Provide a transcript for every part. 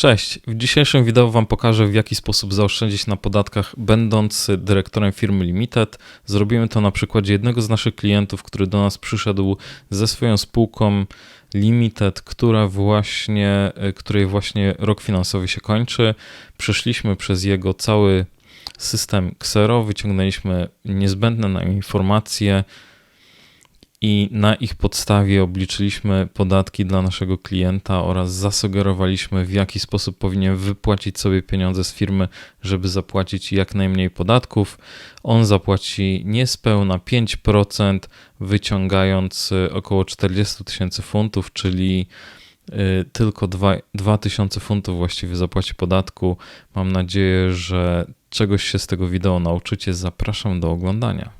Cześć, w dzisiejszym wideo Wam pokażę w jaki sposób zaoszczędzić na podatkach będąc dyrektorem firmy Limited. Zrobimy to na przykładzie jednego z naszych klientów, który do nas przyszedł ze swoją spółką Limited, która właśnie, której właśnie rok finansowy się kończy. Przeszliśmy przez jego cały system Xero, wyciągnęliśmy niezbędne nam informacje, i na ich podstawie obliczyliśmy podatki dla naszego klienta oraz zasugerowaliśmy, w jaki sposób powinien wypłacić sobie pieniądze z firmy, żeby zapłacić jak najmniej podatków. On zapłaci niespełna 5%, wyciągając y, około 40 tysięcy funtów, czyli y, tylko 2000 funtów właściwie zapłaci podatku. Mam nadzieję, że czegoś się z tego wideo nauczycie. Zapraszam do oglądania.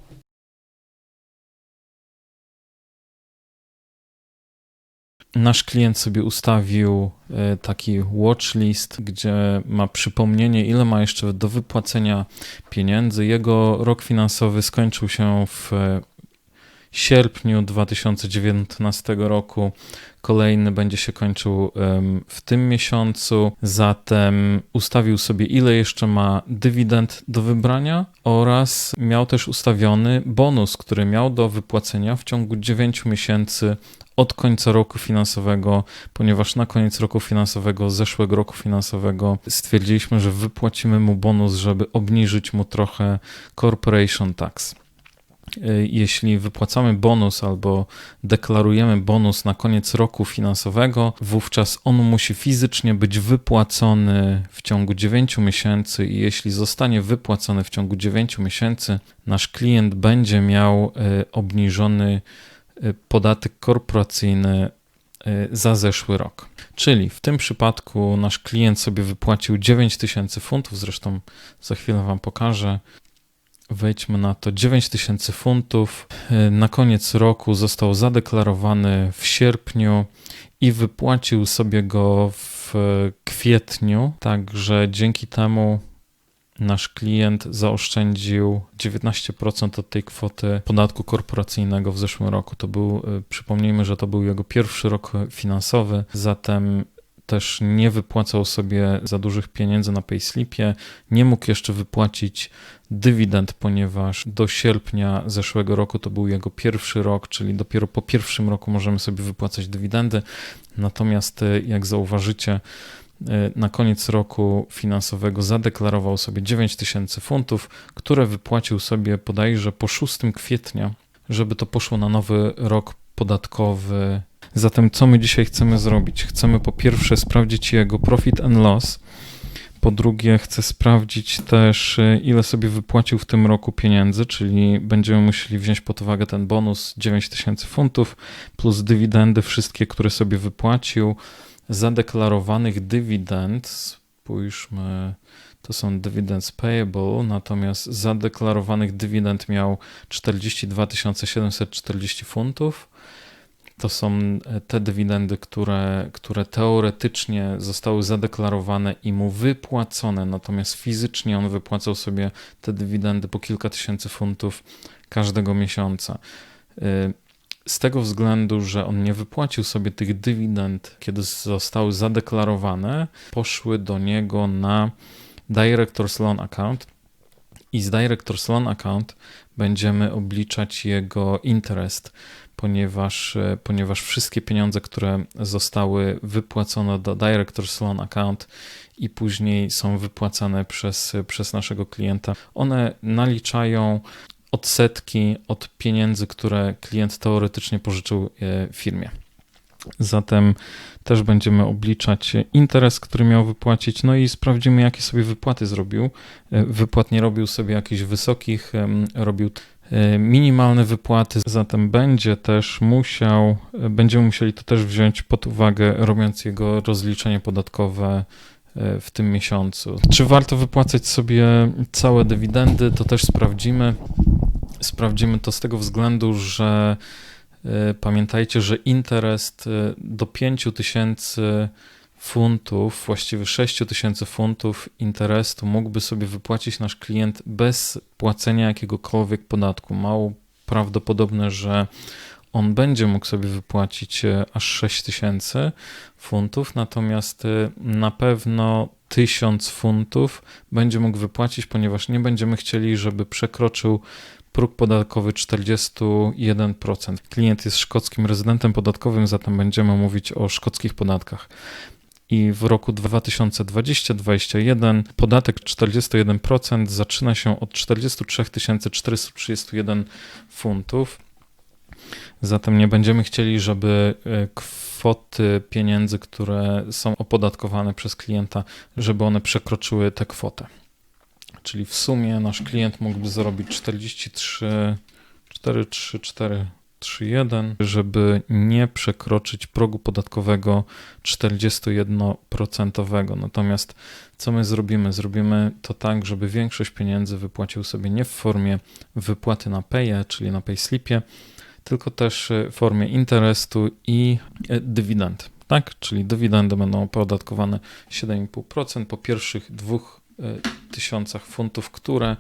Nasz klient sobie ustawił e, taki watchlist, gdzie ma przypomnienie, ile ma jeszcze do wypłacenia pieniędzy. Jego rok finansowy skończył się w e, sierpniu 2019 roku. Kolejny będzie się kończył w tym miesiącu. Zatem ustawił sobie, ile jeszcze ma dywidend do wybrania oraz miał też ustawiony bonus, który miał do wypłacenia w ciągu 9 miesięcy od końca roku finansowego, ponieważ na koniec roku finansowego, zeszłego roku finansowego, stwierdziliśmy, że wypłacimy mu bonus, żeby obniżyć mu trochę corporation tax. Y, jeśli wypłacamy bonus albo deklarujemy bonus na koniec roku finansowego, wówczas on musi fizycznie być wypłacony w ciągu 9 miesięcy i jeśli zostanie wypłacony w ciągu 9 miesięcy, nasz klient będzie miał y, obniżony y, podatek korporacyjny za zeszły rok. Czyli w tym przypadku nasz klient sobie wypłacił 9000 funtów, zresztą za chwilę Wam pokażę, Wejdźmy na to. 9000 funtów. Y, na koniec roku został zadeklarowany w sierpniu i wypłacił sobie go w kwietniu. Także dzięki temu nasz klient zaoszczędził 19% od tej kwoty podatku korporacyjnego w zeszłym roku. To był, y, przypomnijmy, że to był jego pierwszy rok finansowy, zatem też nie wypłacał sobie za dużych pieniędzy na payslipie, nie mógł jeszcze wypłacić dywidend, ponieważ do sierpnia zeszłego roku to był jego pierwszy rok, czyli dopiero po pierwszym roku możemy sobie wypłacać dywidendy. Natomiast e, jak zauważycie, e, na koniec roku finansowego zadeklarował sobie 9 tysięcy funtów, które wypłacił sobie podajże po 6 kwietnia, żeby to poszło na nowy rok podatkowy Zatem co my dzisiaj chcemy zrobić? Chcemy po pierwsze sprawdzić jego profit and loss, po drugie chcę sprawdzić też y, ile sobie wypłacił w tym roku pieniędzy, czyli będziemy musieli wziąć pod uwagę ten bonus 9000 funtów plus dywidendy wszystkie, które sobie wypłacił. Zadeklarowanych dywidend, spójrzmy, to są dividends payable, natomiast zadeklarowanych dywidend miał 42 740 funtów to są e, te dywidendy, które, które teoretycznie zostały zadeklarowane i mu wypłacone, natomiast fizycznie on wypłacał sobie te dywidendy po kilka tysięcy funtów każdego miesiąca. E, z tego względu, że on nie wypłacił sobie tych dywidend, kiedy zostały zadeklarowane, poszły do niego na Director's Loan Account i z Director's Loan Account będziemy obliczać jego interest ponieważ, e, ponieważ wszystkie pieniądze, które zostały wypłacone do Director's Loan Account i później są wypłacane przez, przez naszego klienta, one naliczają odsetki od pieniędzy, które klient teoretycznie pożyczył e, firmie. Zatem też będziemy obliczać interes, który miał wypłacić, no i sprawdzimy, jakie sobie wypłaty zrobił. E, wypłat nie robił sobie jakichś wysokich, robił E, minimalne wypłaty, zatem będzie też musiał, e, będziemy musieli to też wziąć pod uwagę, robiąc jego rozliczenie podatkowe w tym miesiącu. Czy warto wypłacać sobie całe dywidendy, to też sprawdzimy. Sprawdzimy to z tego względu, że pamiętajcie, że interest do 5000 tysięcy funtów, właściwie 6 tysięcy funtów interesu mógłby sobie wypłacić nasz klient bez płacenia jakiegokolwiek podatku. Mało prawdopodobne, że on będzie mógł sobie wypłacić e, aż 6 tysięcy funtów, natomiast e, na pewno 1000 funtów będzie mógł wypłacić, ponieważ nie będziemy chcieli, żeby przekroczył próg podatkowy 41%. Klient jest szkockim rezydentem podatkowym, zatem będziemy mówić o szkockich podatkach. I w roku 2020-2021 podatek 41% zaczyna się od 43 431 funtów. Zatem nie będziemy chcieli, żeby e, kwoty pieniędzy, które są opodatkowane przez klienta, żeby one przekroczyły tę kwotę. Czyli w sumie nasz klient mógłby zarobić 43 434 3.1, żeby nie przekroczyć progu podatkowego 41%. Natomiast co my zrobimy? Zrobimy to tak, żeby większość pieniędzy wypłacił sobie nie w formie wypłaty na paye, czyli na payslipie, tylko też w formie interesu i e, dywidend. Tak? Czyli dywidendy będą opodatkowane 7,5% po pierwszych dwóch tysiącach funtów, które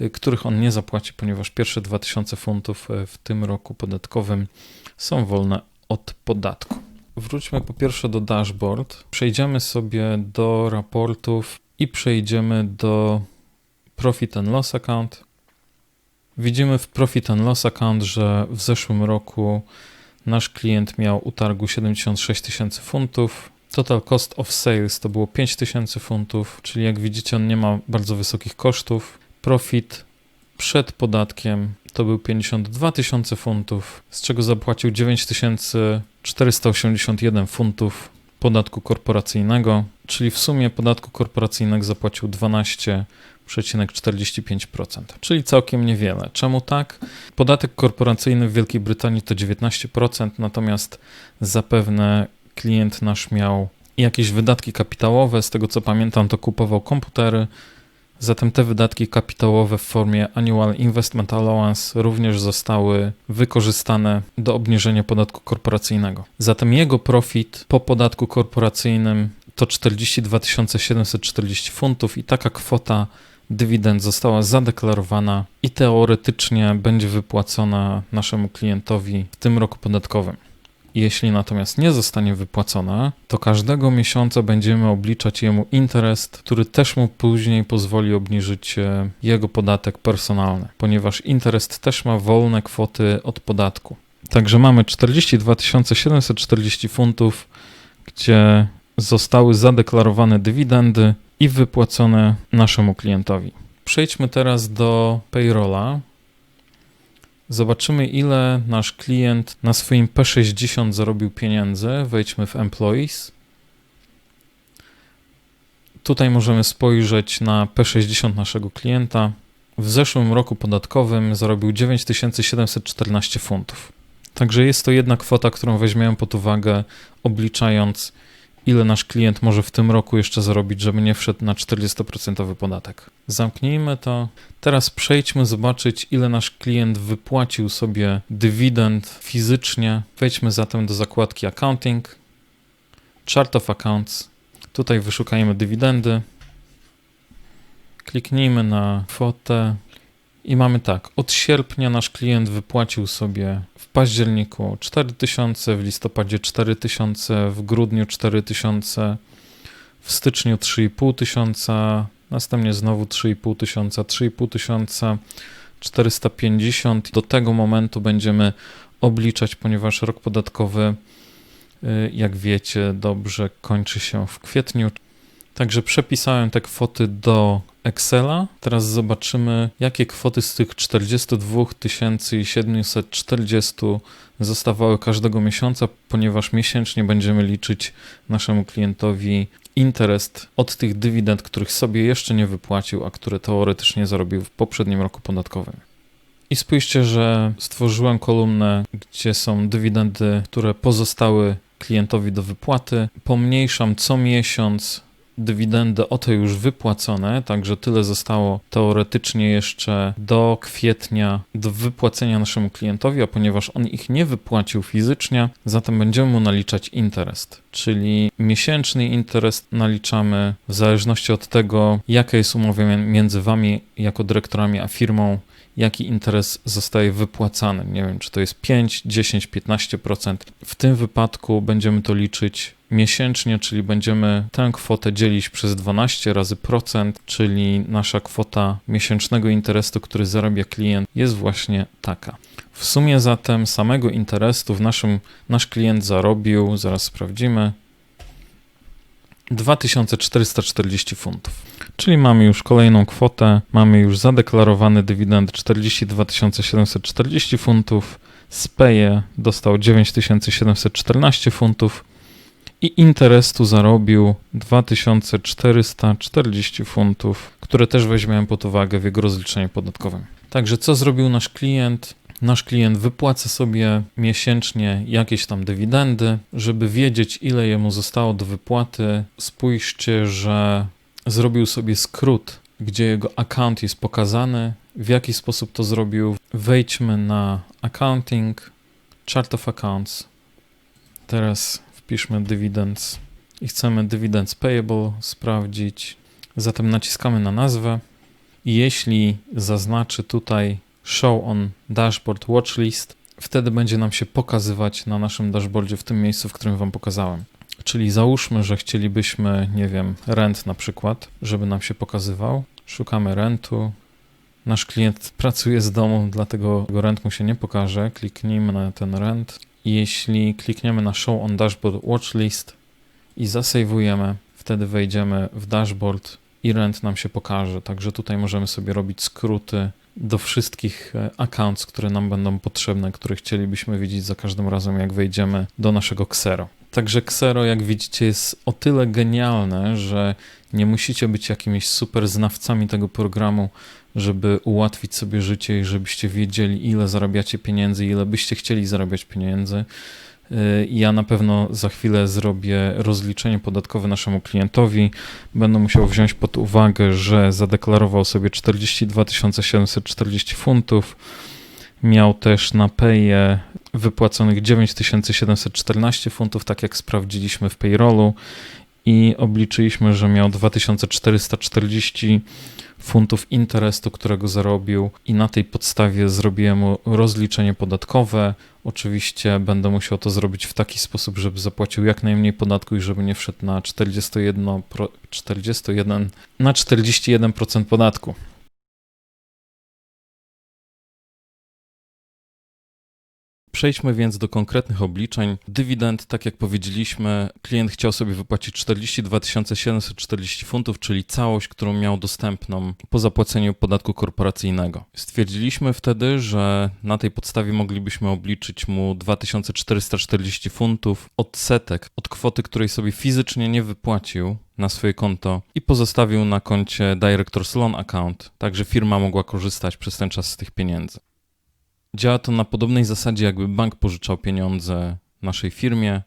Y, których on nie zapłaci, ponieważ pierwsze 2000 funtów y, w tym roku podatkowym są wolne od podatku. Wróćmy po pierwsze do dashboard. Przejdziemy sobie do raportów i przejdziemy do Profit and Loss Account. Widzimy w Profit and Loss Account, że w zeszłym roku nasz klient miał utargu 76 tysięcy funtów. Total cost of sales to było 5 tysięcy funtów, czyli jak widzicie, on nie ma bardzo wysokich kosztów. Profit przed podatkiem to był 52 tysiące funtów, z czego zapłacił 9481 funtów podatku korporacyjnego, czyli w sumie podatku korporacyjnego zapłacił 12,45%, czyli całkiem niewiele. Czemu tak? Podatek korporacyjny w Wielkiej Brytanii to 19%, natomiast zapewne klient nasz miał jakieś wydatki kapitałowe, z tego co pamiętam, to kupował komputery, Zatem te wydatki kapitałowe w formie Annual Investment Allowance również zostały wykorzystane do obniżenia podatku korporacyjnego. Zatem jego profit po podatku korporacyjnym to 42 740 funtów i taka kwota dywidend została zadeklarowana i teoretycznie będzie wypłacona naszemu klientowi w tym roku podatkowym. Jeśli natomiast nie zostanie wypłacona, to każdego miesiąca będziemy obliczać jemu interest, który też mu później pozwoli obniżyć jego podatek personalny, ponieważ interest też ma wolne kwoty od podatku. Także mamy 42 740 funtów, gdzie zostały zadeklarowane dywidendy i wypłacone naszemu klientowi. Przejdźmy teraz do payrolla. Zobaczymy, ile nasz klient na swoim P60 zarobił pieniędzy. Wejdźmy w Employees. Tutaj możemy spojrzeć na P60 naszego klienta. W zeszłym roku podatkowym zarobił 9714 funtów. Także jest to jedna kwota, którą weźmiemy pod uwagę, obliczając ile nasz klient może w tym roku jeszcze zarobić, żeby nie wszedł na 40% podatek. Zamknijmy to. Teraz przejdźmy zobaczyć, ile nasz klient wypłacił sobie dywidend fizycznie. Wejdźmy zatem do zakładki Accounting, Chart of Accounts. Tutaj wyszukajmy dywidendy. Kliknijmy na kwotę i mamy tak, od sierpnia nasz klient wypłacił sobie w październiku 4000, w listopadzie 4000, w grudniu 4000, w styczniu 3500, następnie znowu 3500, 3500, 450. Do tego momentu będziemy obliczać, ponieważ rok podatkowy, y, jak wiecie dobrze, kończy się w kwietniu. Także przepisałem te kwoty do Excela. Teraz zobaczymy, jakie kwoty z tych 42 740 zostawały każdego miesiąca, ponieważ miesięcznie będziemy liczyć naszemu klientowi interest od tych dywidend, których sobie jeszcze nie wypłacił, a które teoretycznie zarobił w poprzednim roku podatkowym. I spójrzcie, że stworzyłem kolumnę, gdzie są dywidendy, które pozostały klientowi do wypłaty. Pomniejszam co miesiąc dywidendy o to już wypłacone, także tyle zostało teoretycznie jeszcze do kwietnia do wypłacenia naszemu klientowi, a ponieważ on ich nie wypłacił fizycznie, zatem będziemy mu naliczać interest, czyli miesięczny interest naliczamy w zależności od tego, jaka jest umowa między wami jako dyrektorami a firmą, jaki interes zostaje wypłacany. Nie wiem, czy to jest 5, 10, 15%. W tym wypadku będziemy to liczyć miesięcznie, czyli będziemy tę kwotę dzielić przez 12 razy procent, czyli nasza kwota miesięcznego interesu, który zarabia klient, jest właśnie taka. W sumie zatem samego interesu w naszym, nasz klient zarobił, zaraz sprawdzimy, 2440 funtów. Czyli mamy już kolejną kwotę, mamy już zadeklarowany dywidend 42 740 funtów, Speje dostał 9714 funtów i interesu zarobił 2440 funtów, które też weźmiemy pod uwagę w jego rozliczeniu podatkowym. Także co zrobił nasz klient? Nasz klient wypłaca sobie miesięcznie jakieś tam dywidendy, żeby wiedzieć, ile jemu zostało do wypłaty. Spójrzcie, że zrobił sobie skrót, gdzie jego account jest pokazany. W jaki sposób to zrobił? Wejdźmy na accounting, chart of accounts. Teraz wpiszmy dividends i chcemy dividends payable sprawdzić. Zatem naciskamy na nazwę i jeśli zaznaczy tutaj show on dashboard watchlist, wtedy będzie nam się pokazywać na naszym dashboardzie w tym miejscu, w którym wam pokazałem. Czyli załóżmy, że chcielibyśmy, nie wiem, rent na przykład, żeby nam się pokazywał. Szukamy rentu. Nasz klient pracuje z domu, dlatego rent mu się nie pokaże. Kliknijmy na ten rent. Jeśli klikniemy na Show on Dashboard Watchlist i zasejwujemy, wtedy wejdziemy w dashboard i rent nam się pokaże. Także tutaj możemy sobie robić skróty do wszystkich e, accounts, które nam będą potrzebne, które chcielibyśmy widzieć za każdym razem, jak wejdziemy do naszego Xero. Także Xero, jak widzicie, jest o tyle genialne, że nie musicie być jakimiś super znawcami tego programu, żeby ułatwić sobie życie i żebyście wiedzieli, ile zarabiacie pieniędzy, ile byście chcieli zarabiać pieniędzy. Y, ja na pewno za chwilę zrobię rozliczenie podatkowe naszemu klientowi. Będę musiał wziąć pod uwagę, że zadeklarował sobie 42 740 funtów. Miał też na Paye wypłaconych 9714 funtów, tak jak sprawdziliśmy w payrollu i obliczyliśmy, że miał 2440 funtów interesu, którego zarobił i na tej podstawie zrobiłem mu rozliczenie podatkowe. Oczywiście będę musiał to zrobić w taki sposób, żeby zapłacił jak najmniej podatku i żeby nie wszedł na 41, 41 na 41% podatku. Przejdźmy więc do konkretnych obliczeń. Dywidend, tak jak powiedzieliśmy, klient chciał sobie wypłacić 42 740 funtów, czyli całość, którą miał dostępną po zapłaceniu podatku korporacyjnego. Stwierdziliśmy wtedy, że na tej podstawie moglibyśmy obliczyć mu 2440 funtów odsetek od kwoty, której sobie fizycznie nie wypłacił na swoje konto i pozostawił na koncie Director's Loan Account, także firma mogła korzystać przez ten czas z tych pieniędzy. Działa to na podobnej zasadzie, jakby bank pożyczał pieniądze naszej firmie.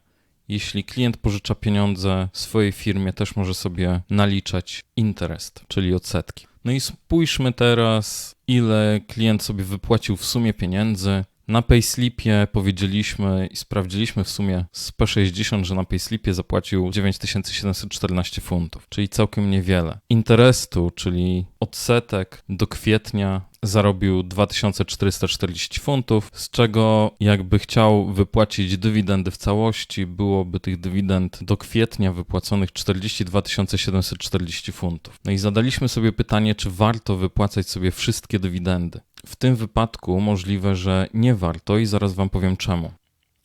Jeśli klient pożycza pieniądze swojej firmie, też może sobie naliczać interest, czyli odsetki. No i spójrzmy teraz, ile klient sobie wypłacił w sumie pieniędzy. Na payslipie powiedzieliśmy i sprawdziliśmy w sumie z P60, że na payslipie zapłacił 9714 funtów, czyli całkiem niewiele. Interesu, czyli odsetek do kwietnia zarobił 2440 funtów, z czego jakby chciał wypłacić dywidendy w całości, byłoby tych dywidend do kwietnia wypłaconych 42 740 funtów. No i zadaliśmy sobie pytanie, czy warto wypłacać sobie wszystkie dywidendy. W tym wypadku możliwe, że nie warto i zaraz Wam powiem czemu.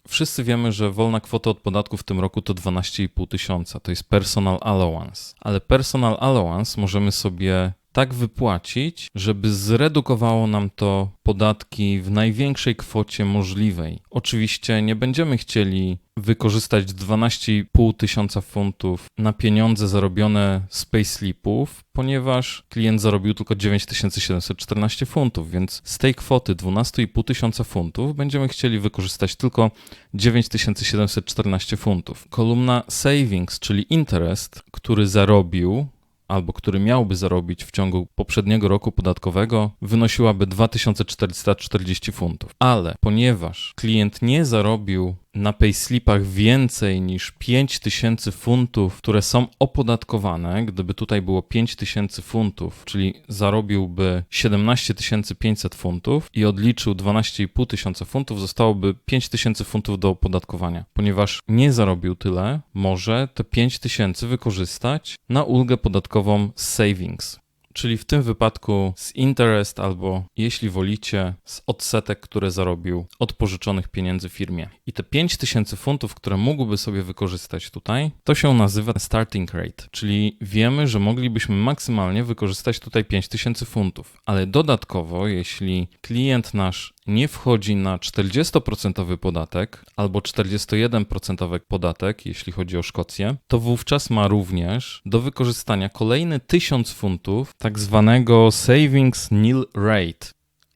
Wszyscy wiemy, że wolna kwota od podatku w tym roku to 12,5 tysiąca, to jest personal allowance. Ale personal allowance możemy sobie tak wypłacić, żeby zredukowało nam to podatki w największej kwocie możliwej. Oczywiście nie będziemy chcieli wykorzystać 12,5 tysiąca funtów na pieniądze zarobione z payslipów, ponieważ klient zarobił tylko 9714 funtów, więc z tej kwoty 12,5 tysiąca funtów będziemy chcieli wykorzystać tylko 9714 funtów. Kolumna savings, czyli interest, który zarobił albo który miałby zarobić w ciągu poprzedniego roku podatkowego, wynosiłaby 2440 funtów. Ale ponieważ klient nie zarobił na payslipach więcej niż 5000 funtów, które są opodatkowane, gdyby tutaj było 5000 funtów, czyli zarobiłby 17 500 funtów i odliczył 12,5 tysiąca funtów, zostałoby 5000 funtów do opodatkowania. Ponieważ nie zarobił tyle, może te 5000 wykorzystać na ulgę podatkową savings czyli w tym wypadku z interest albo, jeśli wolicie, z odsetek, które zarobił od pożyczonych pieniędzy firmie. I te 5000 funtów, które mógłby sobie wykorzystać tutaj, to się nazywa starting rate, czyli wiemy, że moglibyśmy maksymalnie wykorzystać tutaj 5000 funtów, ale dodatkowo, jeśli klient nasz nie wchodzi na 40% podatek albo 41% podatek, jeśli chodzi o Szkocję, to wówczas ma również do wykorzystania kolejny 1000 funtów tak zwanego savings nil rate.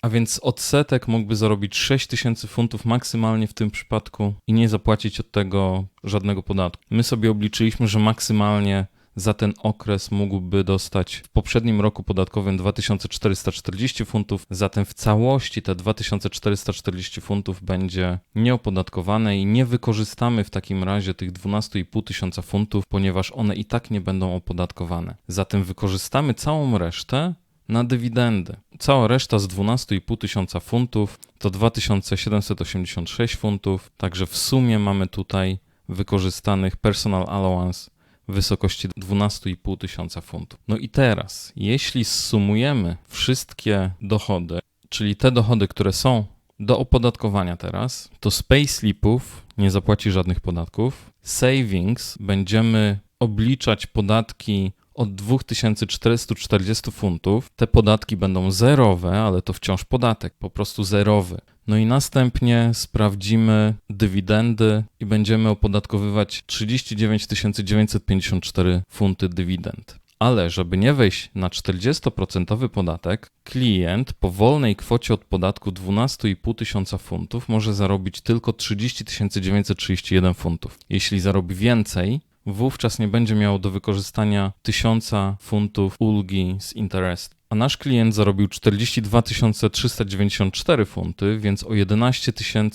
A więc odsetek mógłby zarobić 6000 funtów maksymalnie w tym przypadku i nie zapłacić od tego żadnego podatku. My sobie obliczyliśmy, że maksymalnie za ten okres mógłby dostać w poprzednim roku podatkowym 2440 funtów, zatem w całości te 2440 funtów będzie nieopodatkowane i nie wykorzystamy w takim razie tych 12,5 tysiąca funtów, ponieważ one i tak nie będą opodatkowane. Zatem wykorzystamy całą resztę na dywidendy. Cała reszta z 12,5 tysiąca funtów to 2786 funtów, także w sumie mamy tutaj wykorzystanych personal allowance w wysokości 12,5 tysiąca funtów. No i teraz, jeśli zsumujemy wszystkie dochody, czyli te dochody, które są do opodatkowania teraz, to z payslipów nie zapłaci żadnych podatków. Savings będziemy obliczać podatki od 2440 funtów. Te podatki będą zerowe, ale to wciąż podatek, po prostu zerowy. No i następnie sprawdzimy dywidendy i będziemy opodatkowywać 39 954 funty dywidend. Ale żeby nie wejść na 40% podatek, klient po wolnej kwocie od podatku 12,5 tysiąca funtów może zarobić tylko 30 931 funtów. Jeśli zarobi więcej, wówczas nie będzie miał do wykorzystania 1000 funtów ulgi z interest. A nasz klient zarobił 42 394 funty, więc o 11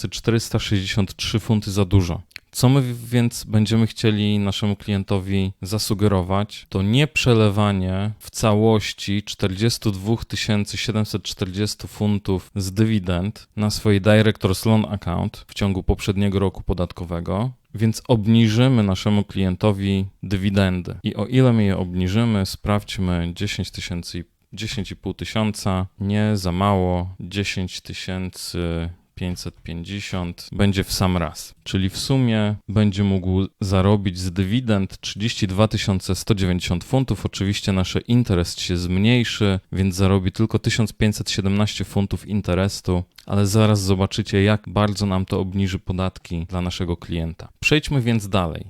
463 funty za dużo. Co my więc będziemy chcieli naszemu klientowi zasugerować, to nie przelewanie w całości 42 740 funtów z dywidend na swój Director's Loan Account w ciągu poprzedniego roku podatkowego, więc obniżymy naszemu klientowi dywidendy. I o ile my je obniżymy, sprawdźmy 10 tysięcy 10,5 tysiąca, nie za mało, 10 tysięcy 550 będzie w sam raz. Czyli w sumie będzie mógł zarobić z dywidend 32 190 funtów. Oczywiście nasze interest się zmniejszy, więc zarobi tylko 1517 funtów interesu, ale zaraz zobaczycie, jak bardzo nam to obniży podatki dla naszego klienta. Przejdźmy więc dalej.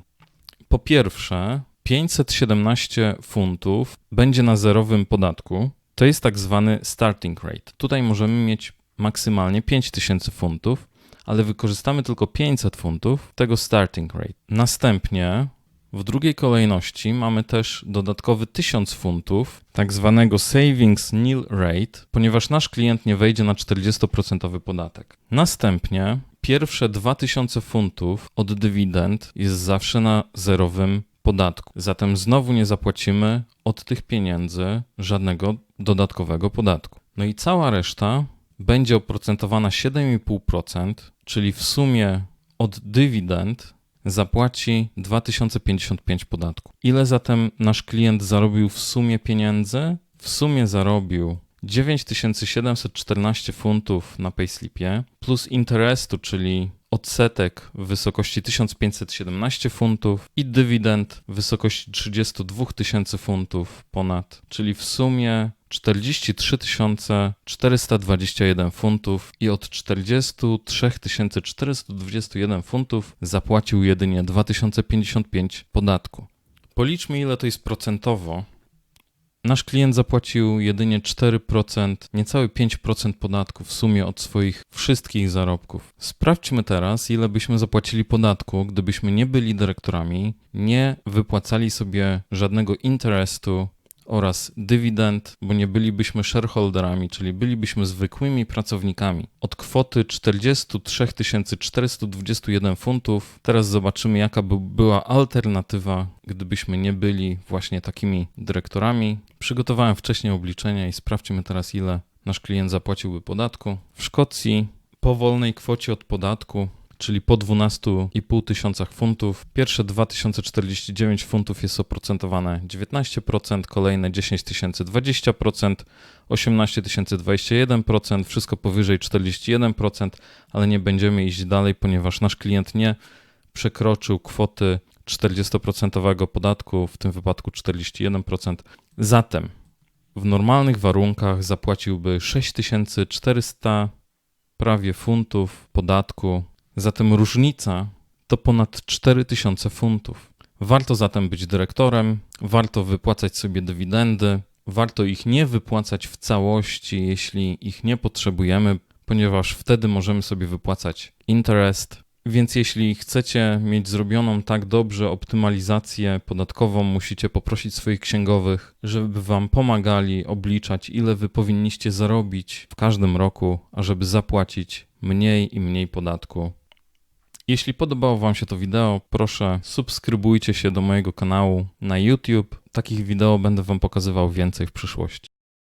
Po pierwsze, 517 funtów będzie na zerowym podatku. To jest tak zwany starting rate. Tutaj możemy mieć maksymalnie 5000 funtów, ale wykorzystamy tylko 500 funtów tego starting rate. Następnie w drugiej kolejności mamy też dodatkowy 1000 funtów, tak zwanego savings nil rate, ponieważ nasz klient nie wejdzie na 40% podatek. Następnie pierwsze 2000 funtów od dywidend jest zawsze na zerowym podatku. Zatem znowu nie zapłacimy od tych pieniędzy żadnego dodatkowego podatku. No i cała reszta będzie oprocentowana 7,5%, czyli w sumie od dywidend zapłaci 2055 podatku. Ile zatem nasz klient zarobił w sumie pieniędzy? W sumie zarobił 9714 funtów na payslipie plus interesu, czyli odsetek w wysokości 1517 funtów i dywidend w wysokości 32 tysięcy funtów ponad, czyli w sumie 43 421 funtów i od 43 421 funtów zapłacił jedynie 2055 podatku. Policzmy ile to jest procentowo Nasz klient zapłacił jedynie 4%, niecałe 5% podatku w sumie od swoich wszystkich zarobków. Sprawdźmy teraz, ile byśmy zapłacili podatku, gdybyśmy nie byli dyrektorami, nie wypłacali sobie żadnego interesu oraz dywidend, bo nie bylibyśmy shareholderami, czyli bylibyśmy zwykłymi pracownikami. Od kwoty 43 421 funtów teraz zobaczymy, jaka by była alternatywa, gdybyśmy nie byli właśnie takimi dyrektorami. Przygotowałem wcześniej obliczenia i sprawdźmy teraz, ile nasz klient zapłaciłby podatku. W Szkocji po wolnej kwocie od podatku czyli po 12,5 tysiącach funtów. Pierwsze 2049 funtów jest oprocentowane 19%, kolejne 10 tysięcy 20%, 18 tysięcy 21%, wszystko powyżej 41%, ale nie będziemy iść dalej, ponieważ nasz klient nie przekroczył kwoty 40% podatku, w tym wypadku 41%. Zatem w normalnych warunkach zapłaciłby 6400 prawie funtów podatku Zatem różnica to ponad 4000 funtów. Warto zatem być dyrektorem, warto wypłacać sobie dywidendy, warto ich nie wypłacać w całości, jeśli ich nie potrzebujemy, ponieważ wtedy możemy sobie wypłacać interest. Więc jeśli chcecie mieć zrobioną tak dobrze optymalizację podatkową, musicie poprosić swoich księgowych, żeby wam pomagali obliczać, ile wy powinniście zarobić w każdym roku, ażeby zapłacić mniej i mniej podatku jeśli podobało Wam się to wideo, proszę subskrybujcie się do mojego kanału na YouTube. Takich wideo będę Wam pokazywał więcej w przyszłości.